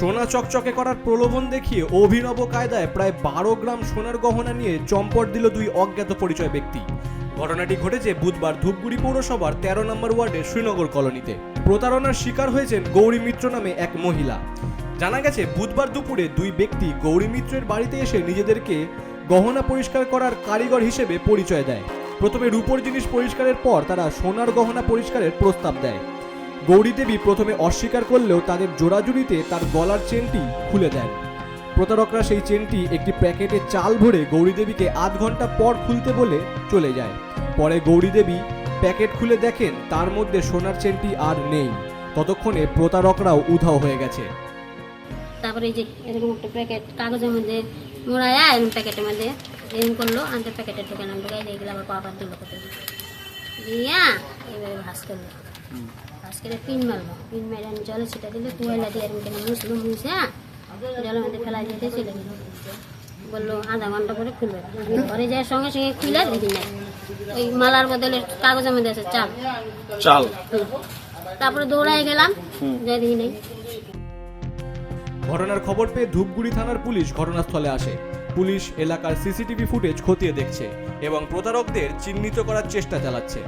সোনা চকচকে করার প্রলোভন দেখিয়ে অভিনব কায়দায় প্রায় বারো গ্রাম সোনার গহনা নিয়ে চম্পট দিল দুই অজ্ঞাত পরিচয় ব্যক্তি। ঘটনাটি ঘটেছে বুধবার ধূপগুড়ি পৌরসভার তেরো নম্বর ওয়ার্ডের শ্রীনগর কলোনিতে। প্রতারণার শিকার হয়েছেন গৌরী মিত্র নামে এক মহিলা। জানা গেছে, বুধবার দুপুরে দুই ব্যক্তি গৌরী মিত্রের বাড়িতে এসে নিজেদেরকে গহনা পরিষ্কার করার কারিগর হিসেবে পরিচয় দেয়। প্রথমে রূপোর জিনিস পরিষ্কারের পর তারা সোনার গহনা পরিষ্কারের প্রস্তাব দেয়। গৌরী দেবী প্রথমে অস্বীকার করলেও তাদের জোড়াজুড়িতে তার গলার চেনটি খুলে দেন। প্রতারকরা সেই চেনটি একটি প্যাকেটে চাল ভরে গৌরী দেবীকে আধ ঘণ্টা পর খুলতে বলে চলে যায়। পরে গৌরী দেবী প্যাকেট খুলে দেখেন তার মধ্যে সোনার চেনটি আর নেই। ততক্ষণে প্রতারকরাও উধাও হয়ে গেছে। তারপরে এই যে এরকম একটা প্যাকেট কাগজের মধ্যে মোড়ায়া এরকম প্যাকেটের মধ্যে এরকম করল আনতে প্যাকেটের দোকানে ঢুকাই দিয়ে গেলে আবার পাপা দিল কত দিয়া এবারে ভাস করল। করে পিন মারলো পিন মেরে আমি জলে ছিটা দিলে কুয়ালা দিয়ে এরকম করে মুছলো মুছে জলের মধ্যে ফেলা দিয়ে চলে গেল বলল আধা ঘণ্টা পরে খুলবে। ঘরে যাওয়ার সঙ্গে সঙ্গে খুলে দেখি ওই মালার বদলে কাগজের মধ্যে আছে চাল। চাল। তারপরে দৌড়াই গেলাম যাই দেখি নাই। ঘটনার খবর পেয়ে ধূপগুড়ি থানার পুলিশ ঘটনাস্থলে আসে। পুলিশ এলাকার সিসিটিভি ফুটেজ খতিয়ে দেখছে এবং প্রতারকদের চিহ্নিত করার চেষ্টা চালাচ্ছে।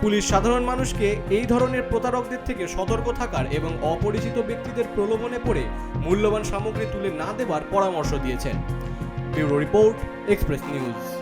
পুলিশ সাধারণ মানুষকে এই ধরনের প্রতারকদের থেকে সতর্ক থাকার এবং অপরিচিত ব্যক্তিদের প্রলোভনে পড়ে মূল্যবান সামগ্রী তুলে না দেবার পরামর্শ দিয়েছেন। Bureau report, express news.